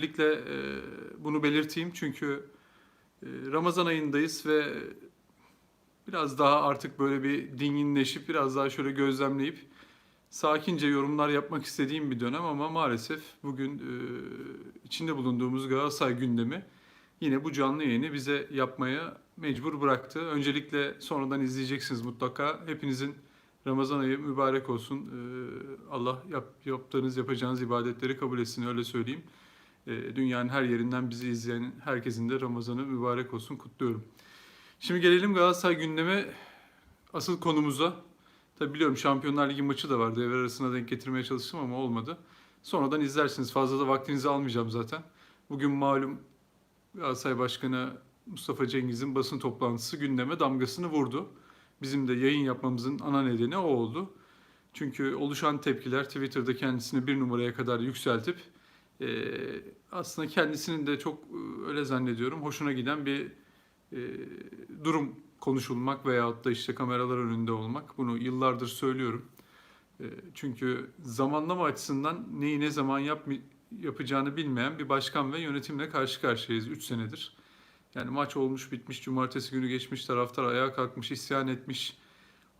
Öncelikle e, bunu belirteyim çünkü e, Ramazan ayındayız ve biraz daha artık böyle bir dinginleşip biraz daha şöyle gözlemleyip sakince yorumlar yapmak istediğim bir dönem ama maalesef bugün e, içinde bulunduğumuz Galatasaray gündemi yine bu canlı yayını bize yapmaya mecbur bıraktı. Öncelikle sonradan izleyeceksiniz mutlaka. Hepinizin Ramazan ayı mübarek olsun. Allah yap, yaptığınız, yapacağınız ibadetleri kabul etsin öyle söyleyeyim. E, Dünyanın her yerinden bizi izleyen herkesin de Ramazanı mübarek olsun kutluyorum. Şimdi gelelim Galatasaray gündeme asıl konumuza. Tabi biliyorum Şampiyonlar Ligi maçı da var. Devre arasına denk getirmeye çalıştım ama olmadı. Sonradan izlersiniz. Fazla da vaktinizi almayacağım zaten. Bugün malum Galatasaray Başkanı Mustafa Cengiz'in basın toplantısı gündeme damgasını vurdu. Bizim de yayın yapmamızın ana nedeni o oldu. Çünkü oluşan tepkiler Twitter'da kendisini bir numaraya kadar yükseltip e, aslında kendisinin de çok e, öyle zannediyorum hoşuna giden bir e, durum konuşulmak veyahut da işte kameralar önünde olmak. Bunu yıllardır söylüyorum. E, çünkü zamanlama açısından neyi ne zaman yap, yapacağını bilmeyen bir başkan ve yönetimle karşı karşıyayız 3 senedir. Yani maç olmuş bitmiş, cumartesi günü geçmiş, taraftar ayağa kalkmış, isyan etmiş.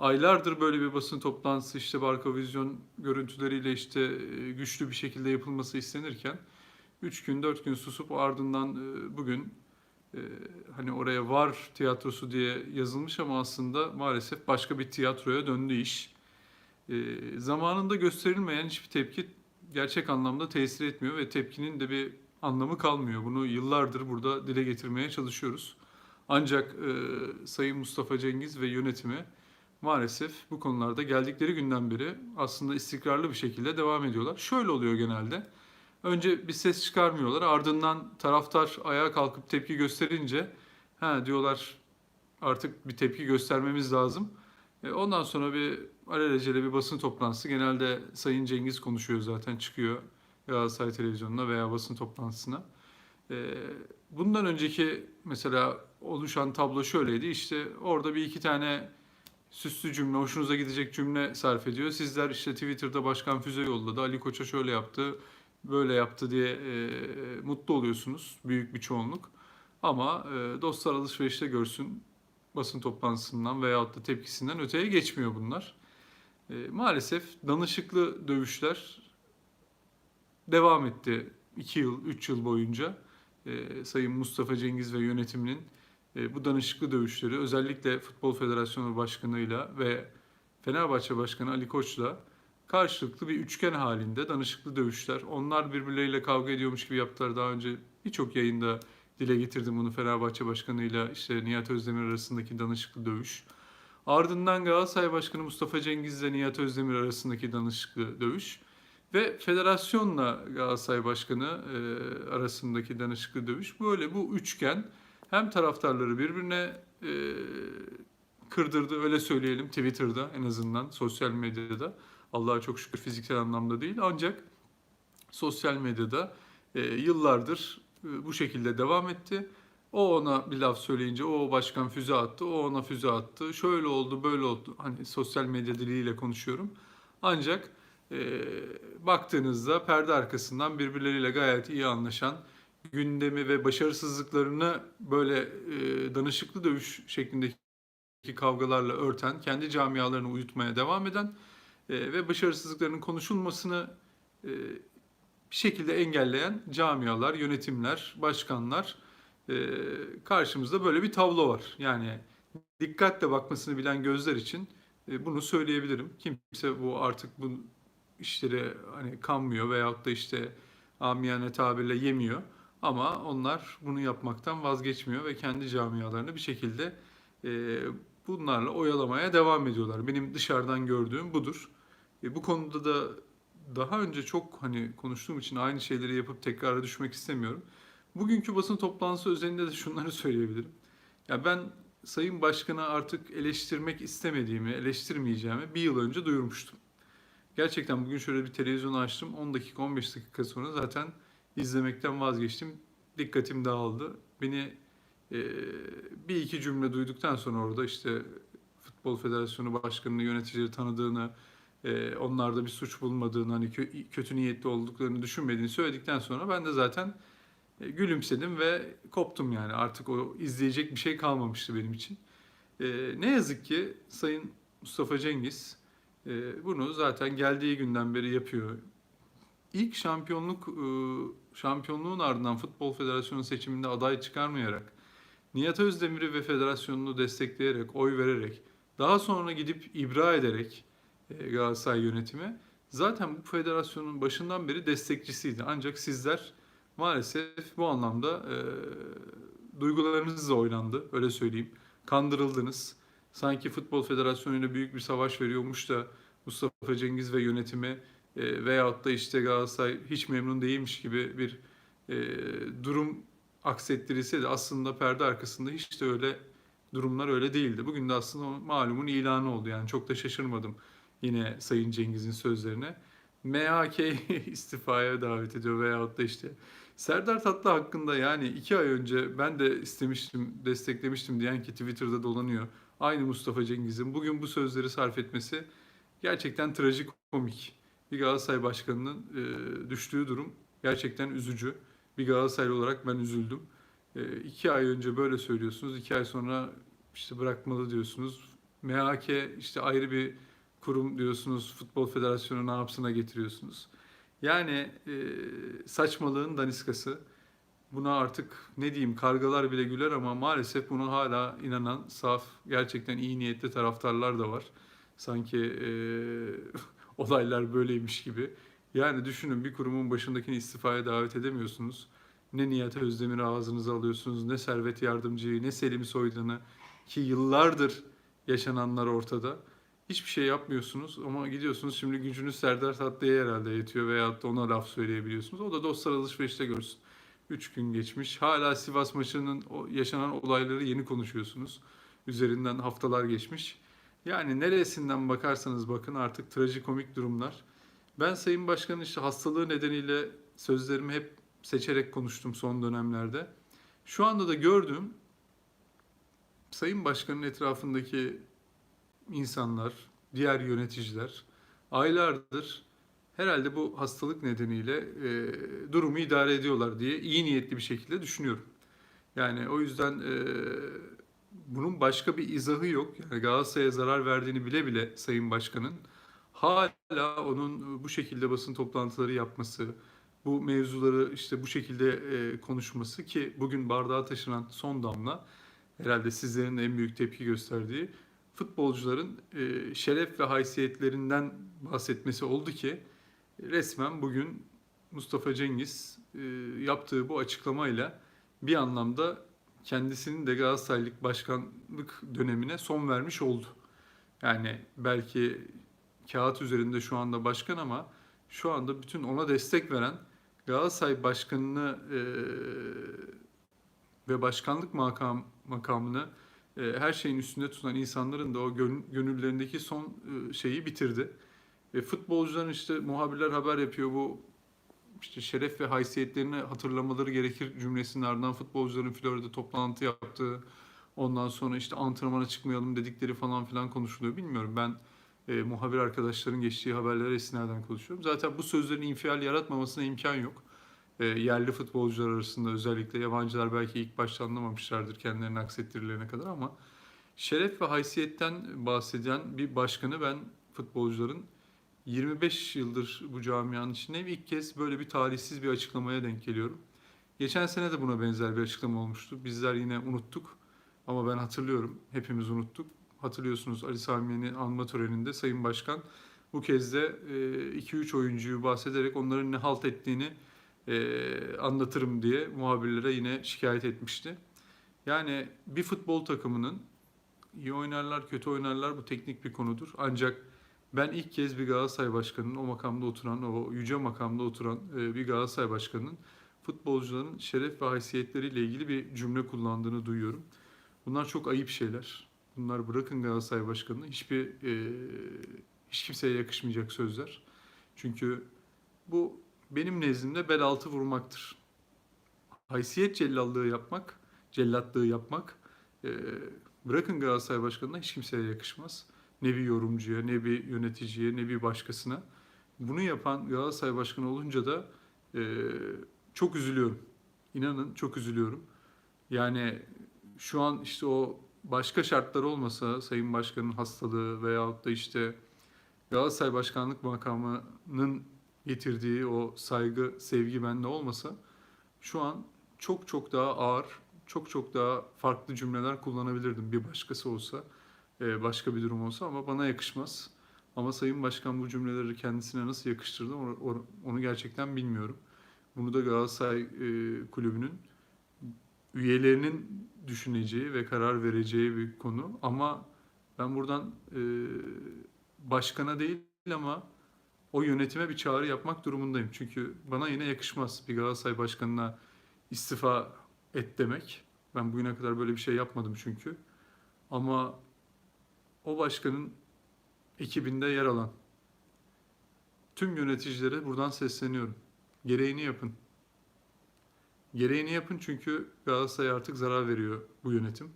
Aylardır böyle bir basın toplantısı işte Barka Vizyon görüntüleriyle işte e, güçlü bir şekilde yapılması istenirken 3 gün 4 gün susup ardından e, bugün e, hani oraya var tiyatrosu diye yazılmış ama aslında maalesef başka bir tiyatroya döndü iş. Zamanında gösterilmeyen hiçbir tepki gerçek anlamda tesir etmiyor ve tepkinin de bir anlamı kalmıyor. Bunu yıllardır burada dile getirmeye çalışıyoruz. Ancak Sayın Mustafa Cengiz ve yönetimi maalesef bu konularda geldikleri günden beri aslında istikrarlı bir şekilde devam ediyorlar. Şöyle oluyor genelde. Önce bir ses çıkarmıyorlar. Ardından taraftar ayağa kalkıp tepki gösterince ha diyorlar artık bir tepki göstermemiz lazım. E, ondan sonra bir alelacele bir basın toplantısı. Genelde Sayın Cengiz konuşuyor zaten çıkıyor Galatasaray televizyonuna veya basın toplantısına. E, bundan önceki mesela oluşan tablo şöyleydi. İşte orada bir iki tane süslü cümle, hoşunuza gidecek cümle sarf ediyor. Sizler işte Twitter'da başkan füze yolladı, Ali Koç'a şöyle yaptı, böyle yaptı diye e, mutlu oluyorsunuz büyük bir çoğunluk. Ama e, dostlar alışverişte görsün basın toplantısından veyahut da tepkisinden öteye geçmiyor bunlar. E, maalesef danışıklı dövüşler devam etti 2 yıl, 3 yıl boyunca. E, Sayın Mustafa Cengiz ve yönetiminin e, bu danışıklı dövüşleri özellikle Futbol Federasyonu Başkanı'yla ve Fenerbahçe Başkanı Ali Koç'la karşılıklı bir üçgen halinde danışıklı dövüşler. Onlar birbirleriyle kavga ediyormuş gibi yaptılar. Daha önce birçok yayında dile getirdim bunu Fenerbahçe Başkanı'yla işte Nihat Özdemir arasındaki danışıklı dövüş. Ardından Galatasaray Başkanı Mustafa Cengiz ile Nihat Özdemir arasındaki danışıklı dövüş. Ve federasyonla Galatasaray Başkanı e, arasındaki danışıklı dövüş. Böyle bu üçgen hem taraftarları birbirine e, kırdırdı öyle söyleyelim Twitter'da en azından sosyal medyada. Allah'a çok şükür fiziksel anlamda değil ancak sosyal medyada e, yıllardır e, bu şekilde devam etti. O ona bir laf söyleyince o başkan füze attı, o ona füze attı. Şöyle oldu, böyle oldu. Hani sosyal medya diliyle konuşuyorum. Ancak e, baktığınızda perde arkasından birbirleriyle gayet iyi anlaşan gündemi ve başarısızlıklarını böyle e, danışıklı dövüş şeklindeki kavgalarla örten, kendi camialarını uyutmaya devam eden e, ve başarısızlıklarının konuşulmasını e, bir şekilde engelleyen camialar, yönetimler, başkanlar e, karşımızda böyle bir tablo var. Yani dikkatle bakmasını bilen gözler için e, bunu söyleyebilirim. Kimse bu artık bu işleri hani kanmıyor veyahut da işte amiyane tabirle yemiyor. Ama onlar bunu yapmaktan vazgeçmiyor ve kendi camialarını bir şekilde e, bunlarla oyalamaya devam ediyorlar. Benim dışarıdan gördüğüm budur. E, bu konuda da daha önce çok hani konuştuğum için aynı şeyleri yapıp tekrara düşmek istemiyorum. Bugünkü basın toplantısı özelinde de şunları söyleyebilirim. Ya ben Sayın Başkan'a artık eleştirmek istemediğimi, eleştirmeyeceğimi bir yıl önce duyurmuştum. Gerçekten bugün şöyle bir televizyon açtım. 10 dakika 15 dakika sonra zaten izlemekten vazgeçtim. Dikkatim dağıldı. Beni e, bir iki cümle duyduktan sonra orada işte Futbol Federasyonu Başkanı'nı, yöneticileri tanıdığını, e, onlarda bir suç bulmadığını, hani kö- kötü niyetli olduklarını düşünmediğini söyledikten sonra ben de zaten E, gülümsedim ve koptum yani. Artık o izleyecek bir şey kalmamıştı benim için. E, ne yazık ki Sayın Mustafa Cengiz e, bunu zaten geldiği günden beri yapıyor. İlk şampiyonluk e, şampiyonluğun ardından Futbol Federasyonu seçiminde aday çıkarmayarak Nihat Özdemir'i ve federasyonunu destekleyerek, oy vererek, daha sonra gidip ibra ederek e, Galatasaray yönetimi zaten bu federasyonun başından beri destekçisiydi. Ancak sizler maalesef bu anlamda e, duygularınızla oynandı, öyle söyleyeyim. Kandırıldınız. Sanki Futbol Federasyonu ile büyük bir savaş veriyormuş da Mustafa Cengiz ve yönetimi e, veyahut da işte Galatasaray hiç memnun değilmiş gibi bir e, durum aksettirilse de aslında perde arkasında hiç de öyle durumlar öyle değildi. Bugün de aslında malumun ilanı oldu. Yani çok da şaşırmadım yine Sayın Cengiz'in sözlerine. MHK istifaya davet ediyor veyahut da işte Serdar Tatlı hakkında yani iki ay önce ben de istemiştim, desteklemiştim diyen ki Twitter'da dolanıyor. Aynı Mustafa Cengiz'in bugün bu sözleri sarf etmesi gerçekten trajikomik. Bir Galatasaray Başkanı'nın e, düştüğü durum gerçekten üzücü. Bir Galatasaraylı olarak ben üzüldüm. E, iki ay önce böyle söylüyorsunuz, iki ay sonra işte bırakmalı diyorsunuz. MHK işte ayrı bir kurum diyorsunuz, Futbol Federasyonu ne yapsına getiriyorsunuz. Yani e, saçmalığın daniskası. Buna artık ne diyeyim kargalar bile güler ama maalesef buna hala inanan saf, gerçekten iyi niyetli taraftarlar da var. Sanki e, olaylar böyleymiş gibi. Yani düşünün bir kurumun başındakini istifaya davet edemiyorsunuz. Ne Nihat Özdemir'i ağzınıza alıyorsunuz, ne Servet Yardımcı'yı, ne Selim Soydan'ı ki yıllardır yaşananlar ortada. Hiçbir şey yapmıyorsunuz ama gidiyorsunuz şimdi gücünüz Serdar Tatlı'ya herhalde yetiyor veyahut da ona laf söyleyebiliyorsunuz. O da dostlar alışverişte görsün. Üç gün geçmiş. Hala Sivas maçının yaşanan olayları yeni konuşuyorsunuz. Üzerinden haftalar geçmiş. Yani neresinden bakarsanız bakın artık trajikomik durumlar. Ben Sayın Başkan'ın işte hastalığı nedeniyle sözlerimi hep seçerek konuştum son dönemlerde. Şu anda da gördüğüm Sayın Başkan'ın etrafındaki insanlar, diğer yöneticiler aylardır herhalde bu hastalık nedeniyle e, durumu idare ediyorlar diye iyi niyetli bir şekilde düşünüyorum. Yani o yüzden e, bunun başka bir izahı yok. Yani Galatasaray'a zarar verdiğini bile bile Sayın Başkan'ın hala onun bu şekilde basın toplantıları yapması, bu mevzuları işte bu şekilde e, konuşması ki bugün bardağa taşınan son damla herhalde sizlerin en büyük tepki gösterdiği futbolcuların e, şeref ve haysiyetlerinden bahsetmesi oldu ki resmen bugün Mustafa Cengiz e, yaptığı bu açıklamayla bir anlamda kendisinin de Galatasaraylık başkanlık dönemine son vermiş oldu. Yani belki kağıt üzerinde şu anda başkan ama şu anda bütün ona destek veren Galatasaray başkanını e, ve başkanlık makam, makamını e, her şeyin üstünde tutan insanların da o gön- gönüllerindeki son e, şeyi bitirdi. Ve futbolcuların işte muhabirler haber yapıyor bu işte şeref ve haysiyetlerini hatırlamaları gerekir cümlesinin ardından futbolcuların Florya'da toplantı yaptığı, ondan sonra işte antrenmana çıkmayalım dedikleri falan filan konuşuluyor. Bilmiyorum ben e, muhabir arkadaşların geçtiği haberlere esinaden konuşuyorum. Zaten bu sözlerin infial yaratmamasına imkan yok. E, yerli futbolcular arasında özellikle yabancılar belki ilk başta anlamamışlardır kendilerini aksettirilene kadar ama şeref ve haysiyetten bahseden bir başkanı ben futbolcuların 25 yıldır bu camianın içindeyim. İlk kez böyle bir talihsiz bir açıklamaya denk geliyorum. Geçen sene de buna benzer bir açıklama olmuştu. Bizler yine unuttuk ama ben hatırlıyorum. Hepimiz unuttuk. Hatırlıyorsunuz Ali Samiye'nin anma töreninde Sayın Başkan bu kez de 2-3 oyuncuyu bahsederek onların ne halt ettiğini e, anlatırım diye muhabirlere yine şikayet etmişti. Yani bir futbol takımının iyi oynarlar, kötü oynarlar bu teknik bir konudur. Ancak ben ilk kez bir Galatasaray Başkanı'nın o makamda oturan, o yüce makamda oturan e, bir Galatasaray Başkanı'nın futbolcuların şeref ve haysiyetleriyle ilgili bir cümle kullandığını duyuyorum. Bunlar çok ayıp şeyler. Bunlar bırakın Galatasaray Başkanı'nı hiçbir e, hiç kimseye yakışmayacak sözler. Çünkü bu benim nezdimde bel altı vurmaktır. Haysiyet cellallığı yapmak, cellatlığı yapmak e, bırakın Galatasaray Başkanı'na hiç kimseye yakışmaz. Ne bir yorumcuya, ne bir yöneticiye, ne bir başkasına. Bunu yapan Galatasaray Başkanı olunca da e, çok üzülüyorum. inanın çok üzülüyorum. Yani şu an işte o başka şartlar olmasa Sayın Başkan'ın hastalığı veyahut da işte Galatasaray Başkanlık makamının getirdiği o saygı, sevgi bende olmasa şu an çok çok daha ağır, çok çok daha farklı cümleler kullanabilirdim bir başkası olsa, başka bir durum olsa ama bana yakışmaz. Ama Sayın Başkan bu cümleleri kendisine nasıl yakıştırdı onu gerçekten bilmiyorum. Bunu da Galatasaray e, Kulübü'nün üyelerinin düşüneceği ve karar vereceği bir konu. Ama ben buradan e, başkana değil ama o yönetime bir çağrı yapmak durumundayım. Çünkü bana yine yakışmaz bir Galatasaray Başkanı'na istifa et demek. Ben bugüne kadar böyle bir şey yapmadım çünkü. Ama o başkanın ekibinde yer alan tüm yöneticilere buradan sesleniyorum. Gereğini yapın. Gereğini yapın çünkü Galatasaray artık zarar veriyor bu yönetim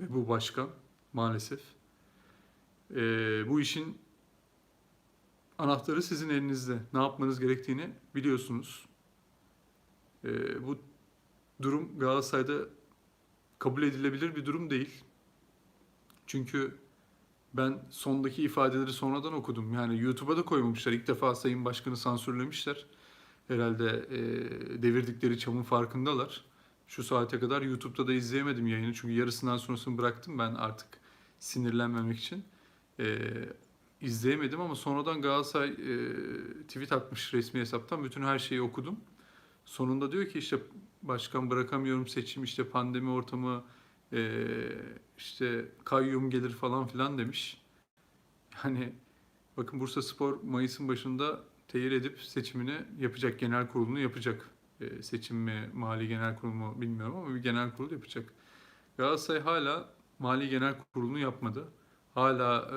ve bu başkan maalesef. Ee, bu işin anahtarı sizin elinizde. Ne yapmanız gerektiğini biliyorsunuz. Ee, bu durum Galatasaray'da kabul edilebilir bir durum değil. Çünkü ben sondaki ifadeleri sonradan okudum. Yani YouTube'a da koymamışlar. İlk defa Sayın Başkan'ı sansürlemişler. Herhalde e, devirdikleri çamın farkındalar. Şu saate kadar YouTube'da da izleyemedim yayını. Çünkü yarısından sonrasını bıraktım ben artık sinirlenmemek için. E, izleyemedim ama sonradan Galatasaray e, tweet atmış resmi hesaptan. Bütün her şeyi okudum. Sonunda diyor ki işte başkan bırakamıyorum seçim işte pandemi ortamı e, işte kayyum gelir falan filan demiş. Yani bakın Bursa Spor Mayıs'ın başında teyir edip seçimini yapacak, genel kurulunu yapacak. E, seçim mi, mali genel kurulu mu bilmiyorum ama bir genel kurul yapacak. Galatasaray hala mali genel kurulunu yapmadı. Hala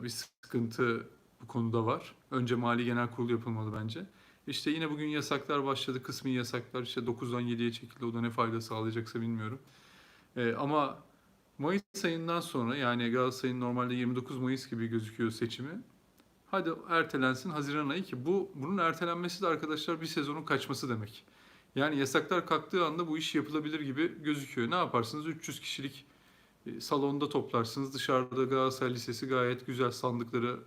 e, bir sıkıntı bu konuda var. Önce mali genel kurul yapılmalı bence. İşte yine bugün yasaklar başladı. Kısmi yasaklar işte 9'dan 7'ye çekildi. O da ne fayda sağlayacaksa bilmiyorum. E, ama Mayıs ayından sonra yani Galatasaray'ın normalde 29 Mayıs gibi gözüküyor seçimi. Hadi ertelensin Haziran ayı ki bu bunun ertelenmesi de arkadaşlar bir sezonun kaçması demek. Yani yasaklar kalktığı anda bu iş yapılabilir gibi gözüküyor. Ne yaparsınız? 300 kişilik e, salonda toplarsınız. Dışarıda Galatasaray Lisesi gayet güzel sandıkları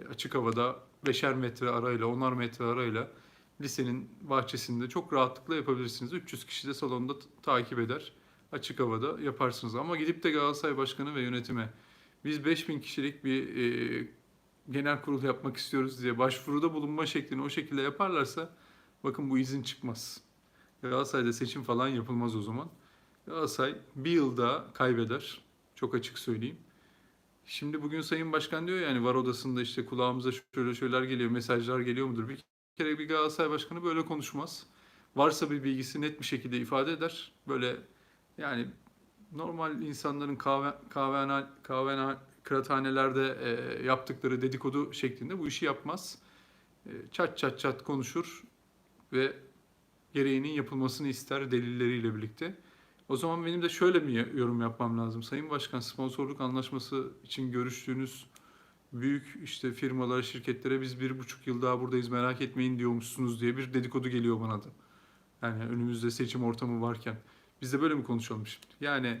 e, açık havada 5'er metre arayla, 10'ar metre arayla lisenin bahçesinde çok rahatlıkla yapabilirsiniz. 300 kişi de salonda takip eder. Açık havada yaparsınız. Ama gidip de Galatasaray Başkanı ve yönetime biz 5000 kişilik bir e, genel kurul yapmak istiyoruz diye başvuruda bulunma şeklini o şekilde yaparlarsa bakın bu izin çıkmaz. Galatasaray'da seçim falan yapılmaz o zaman. Galatasaray bir yıl daha kaybeder. Çok açık söyleyeyim. Şimdi bugün Sayın Başkan diyor yani var odasında işte kulağımıza şöyle şeyler geliyor, mesajlar geliyor mudur? Bir kere bir Galatasaray Başkanı böyle konuşmaz. Varsa bir bilgisi net bir şekilde ifade eder. Böyle yani normal insanların kahve, kahvehane, kahvehane, kıraathanelerde e, yaptıkları dedikodu şeklinde bu işi yapmaz. E, çat çat çat konuşur ve gereğinin yapılmasını ister delilleriyle birlikte. O zaman benim de şöyle bir yorum yapmam lazım. Sayın Başkan sponsorluk anlaşması için görüştüğünüz büyük işte firmalara, şirketlere biz bir buçuk yıl daha buradayız merak etmeyin diyormuşsunuz diye bir dedikodu geliyor bana da. Yani önümüzde seçim ortamı varken. Biz de böyle mi konuşalım şimdi? Yani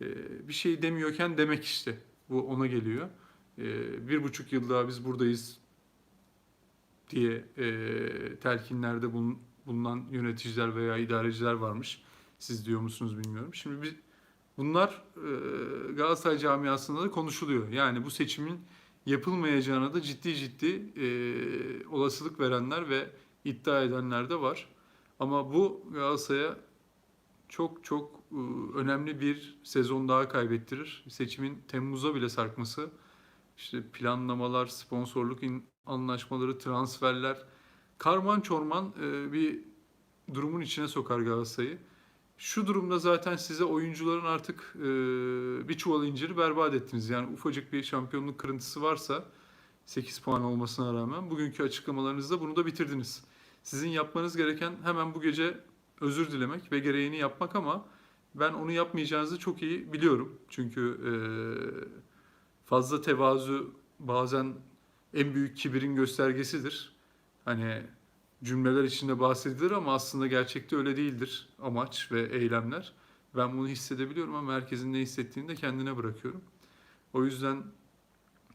e, bir şey demiyorken demek işte. Bu ona geliyor. E, bir buçuk yıl daha biz buradayız diye e, telkinlerde bulun, bulunan yöneticiler veya idareciler varmış. Siz diyor musunuz bilmiyorum. Şimdi biz, bunlar e, Galatasaray camiasında da konuşuluyor. Yani bu seçimin yapılmayacağına da ciddi ciddi e, olasılık verenler ve iddia edenler de var. Ama bu Galatasaray'a çok çok e, önemli bir sezon daha kaybettirir. Seçimin Temmuz'a bile sarkması, işte planlamalar, sponsorluk anlaşmaları, transferler, karman çorman bir durumun içine sokar Galatasaray'ı. Şu durumda zaten size oyuncuların artık bir çuval inciri berbat ettiniz. Yani ufacık bir şampiyonluk kırıntısı varsa 8 puan olmasına rağmen bugünkü açıklamalarınızda bunu da bitirdiniz. Sizin yapmanız gereken hemen bu gece özür dilemek ve gereğini yapmak ama ben onu yapmayacağınızı çok iyi biliyorum. Çünkü e, fazla tevazu bazen en büyük kibirin göstergesidir. Hani cümleler içinde bahsedilir ama aslında gerçekte öyle değildir amaç ve eylemler. Ben bunu hissedebiliyorum ama herkesin ne hissettiğini de kendine bırakıyorum. O yüzden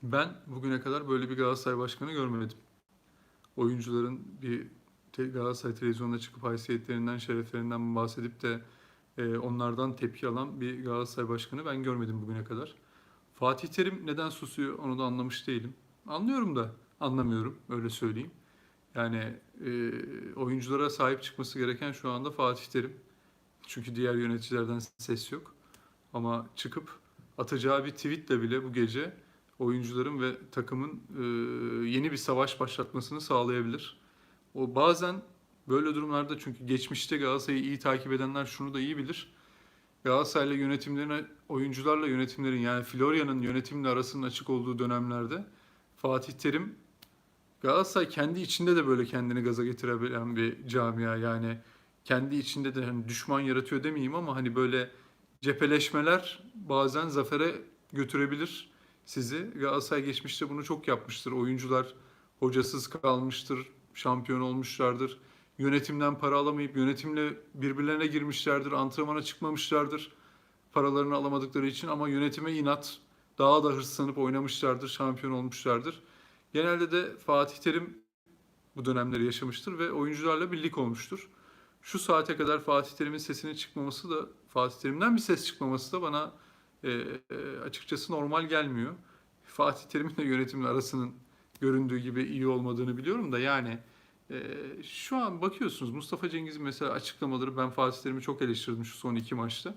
ben bugüne kadar böyle bir Galatasaray başkanı görmedim. Oyuncuların bir Galatasaray televizyonuna çıkıp haysiyetlerinden, şereflerinden bahsedip de e, onlardan tepki alan bir Galatasaray başkanı ben görmedim bugüne kadar. Fatih Terim neden susuyor onu da anlamış değilim. Anlıyorum da anlamıyorum öyle söyleyeyim. Yani e, oyunculara sahip çıkması gereken şu anda Fatih Terim. Çünkü diğer yöneticilerden ses yok. Ama çıkıp atacağı bir tweetle bile bu gece oyuncuların ve takımın e, yeni bir savaş başlatmasını sağlayabilir. O bazen böyle durumlarda çünkü geçmişte Galatasaray'ı iyi takip edenler şunu da iyi bilir. Galatasaray'la yönetimlerin, oyuncularla yönetimlerin yani Florya'nın yönetimle arasının açık olduğu dönemlerde Fatih Terim Galatasaray kendi içinde de böyle kendini gaza getirebilen bir camia. Yani kendi içinde de hani düşman yaratıyor demeyeyim ama hani böyle cepheleşmeler bazen zafere götürebilir sizi. Galatasaray geçmişte bunu çok yapmıştır. Oyuncular hocasız kalmıştır, şampiyon olmuşlardır. Yönetimden para alamayıp yönetimle birbirlerine girmişlerdir, antrenmana çıkmamışlardır paralarını alamadıkları için ama yönetime inat daha da hırslanıp oynamışlardır, şampiyon olmuşlardır. Genelde de Fatih Terim bu dönemleri yaşamıştır ve oyuncularla birlik olmuştur. Şu saate kadar Fatih Terim'in sesinin çıkmaması da Fatih Terim'den bir ses çıkmaması da bana e, e, açıkçası normal gelmiyor. Fatih Terim'in de yönetimle arasının göründüğü gibi iyi olmadığını biliyorum da yani e, şu an bakıyorsunuz Mustafa Cengiz'in mesela açıklamaları ben Fatih Terim'i çok eleştirdim şu son iki maçta.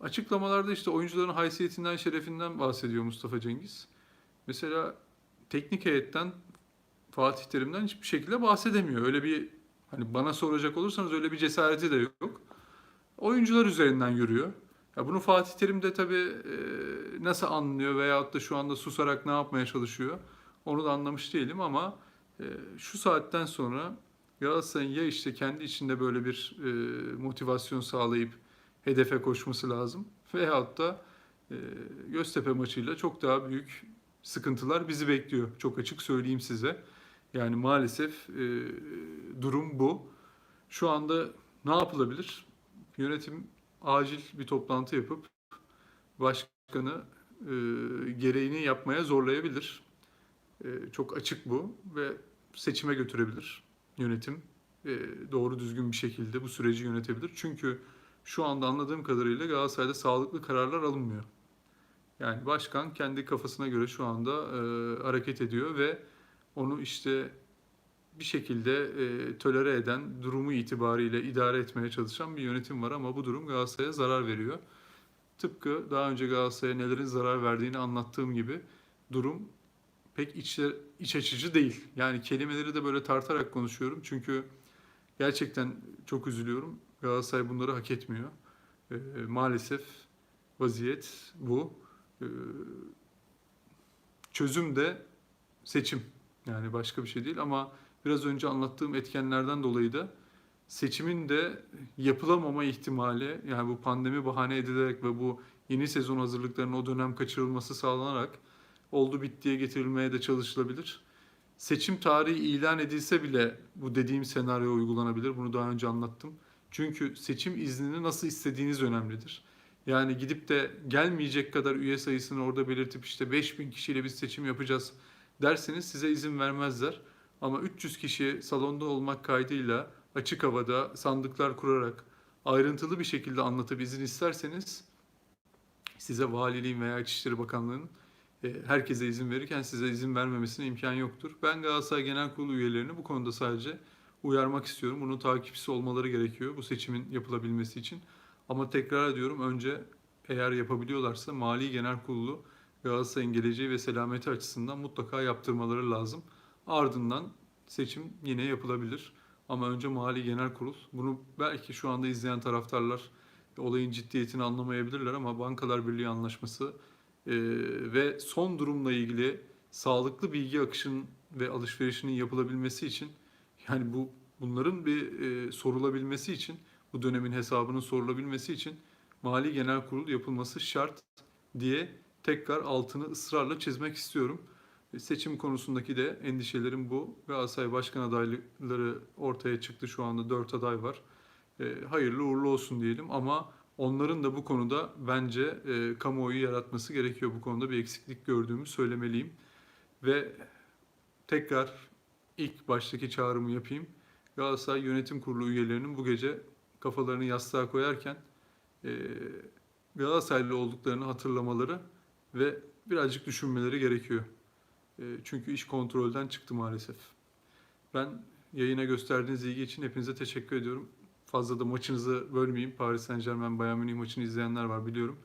Açıklamalarda işte oyuncuların haysiyetinden, şerefinden bahsediyor Mustafa Cengiz. Mesela teknik heyetten Fatih Terim'den hiçbir şekilde bahsedemiyor. Öyle bir hani bana soracak olursanız öyle bir cesareti de yok. Oyuncular üzerinden yürüyor. Ya bunu Fatih Terim de tabii e, nasıl anlıyor veyahut da şu anda susarak ne yapmaya çalışıyor onu da anlamış değilim ama e, şu saatten sonra Galatasaray'ın ya işte kendi içinde böyle bir e, motivasyon sağlayıp hedefe koşması lazım veyahut da e, Göztepe maçıyla çok daha büyük sıkıntılar bizi bekliyor. Çok açık söyleyeyim size. Yani maalesef e, durum bu. Şu anda ne yapılabilir? Yönetim acil bir toplantı yapıp başkanı e, gereğini yapmaya zorlayabilir. E, çok açık bu ve seçime götürebilir yönetim. E, doğru düzgün bir şekilde bu süreci yönetebilir. Çünkü şu anda anladığım kadarıyla Galatasaray'da sağlıklı kararlar alınmıyor. Yani başkan kendi kafasına göre şu anda e, hareket ediyor ve onu işte bir şekilde e, tolere eden, durumu itibariyle idare etmeye çalışan bir yönetim var ama bu durum Galatasaray'a zarar veriyor. Tıpkı daha önce Galatasaray'a nelerin zarar verdiğini anlattığım gibi durum pek iç, iç açıcı değil. Yani kelimeleri de böyle tartarak konuşuyorum çünkü gerçekten çok üzülüyorum. Galatasaray bunları hak etmiyor. E, maalesef vaziyet bu. E, çözüm de seçim. Yani başka bir şey değil ama biraz önce anlattığım etkenlerden dolayı da seçimin de yapılamama ihtimali yani bu pandemi bahane edilerek ve bu yeni sezon hazırlıklarının o dönem kaçırılması sağlanarak oldu bittiye getirilmeye de çalışılabilir. Seçim tarihi ilan edilse bile bu dediğim senaryo uygulanabilir. Bunu daha önce anlattım. Çünkü seçim iznini nasıl istediğiniz önemlidir. Yani gidip de gelmeyecek kadar üye sayısını orada belirtip işte 5000 kişiyle biz seçim yapacağız derseniz size izin vermezler. Ama 300 kişi salonda olmak kaydıyla açık havada sandıklar kurarak ayrıntılı bir şekilde anlatıp izin isterseniz size valiliğin veya İçişleri Bakanlığı'nın herkese izin verirken size izin vermemesine imkan yoktur. Ben Galatasaray Genel Kurulu üyelerini bu konuda sadece uyarmak istiyorum. Bunun takipçisi olmaları gerekiyor bu seçimin yapılabilmesi için. Ama tekrar ediyorum önce eğer yapabiliyorlarsa Mali Genel Kurulu Galatasaray'ın geleceği ve selameti açısından mutlaka yaptırmaları lazım. Ardından seçim yine yapılabilir. Ama önce Mali Genel Kurul. Bunu belki şu anda izleyen taraftarlar olayın ciddiyetini anlamayabilirler ama Bankalar Birliği Anlaşması e, ve son durumla ilgili sağlıklı bilgi akışının ve alışverişinin yapılabilmesi için yani bu bunların bir e, sorulabilmesi için bu dönemin hesabının sorulabilmesi için Mali Genel Kurul yapılması şart diye tekrar altını ısrarla çizmek istiyorum. E, Seçim konusundaki de endişelerim bu. Galatasaray Başkan adayları ortaya çıktı. Şu anda 4 aday var. E, hayırlı uğurlu olsun diyelim ama onların da bu konuda bence e, kamuoyu yaratması gerekiyor. Bu konuda bir eksiklik gördüğümü söylemeliyim. Ve tekrar ilk baştaki çağrımı yapayım. Galatasaray Yönetim Kurulu üyelerinin bu gece kafalarını yastığa koyarken e, Galatasaraylı olduklarını hatırlamaları ve birazcık düşünmeleri gerekiyor. E, çünkü iş kontrolden çıktı maalesef. Ben yayına gösterdiğiniz ilgi için hepinize teşekkür ediyorum. Fazla da maçınızı bölmeyeyim. Paris Saint Germain Bayern Münih maçını izleyenler var biliyorum.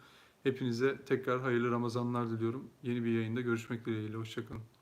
Hepinize tekrar hayırlı Ramazanlar diliyorum. Yeni bir yayında görüşmek dileğiyle. Hoşçakalın.